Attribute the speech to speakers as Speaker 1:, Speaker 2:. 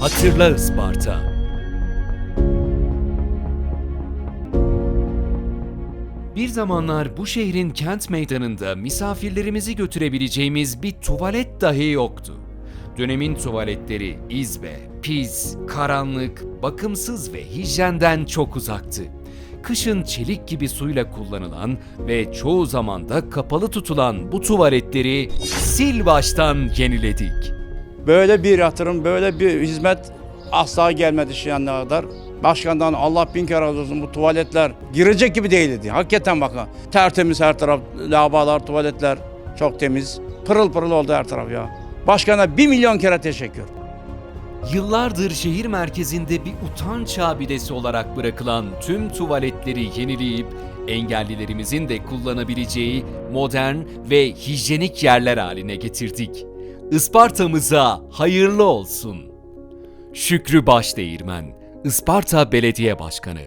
Speaker 1: Hatırla Isparta. Bir zamanlar bu şehrin kent meydanında misafirlerimizi götürebileceğimiz bir tuvalet dahi yoktu. Dönemin tuvaletleri izbe, pis, karanlık, bakımsız ve hijyenden çok uzaktı. Kışın çelik gibi suyla kullanılan ve çoğu zaman da kapalı tutulan bu tuvaletleri sil baştan yeniledik.
Speaker 2: Böyle bir yatırım, böyle bir hizmet asla gelmedi şu kadar. Başkandan Allah bin kere razı olsun bu tuvaletler girecek gibi değildi. Hakikaten bakın tertemiz her taraf, lavabolar, tuvaletler çok temiz. Pırıl pırıl oldu her taraf ya. Başkana bir milyon kere teşekkür.
Speaker 1: Yıllardır şehir merkezinde bir utanç abidesi olarak bırakılan tüm tuvaletleri yenileyip engellilerimizin de kullanabileceği modern ve hijyenik yerler haline getirdik. Isparta'mıza hayırlı olsun. Şükrü Başdeğirmen, Isparta Belediye Başkanı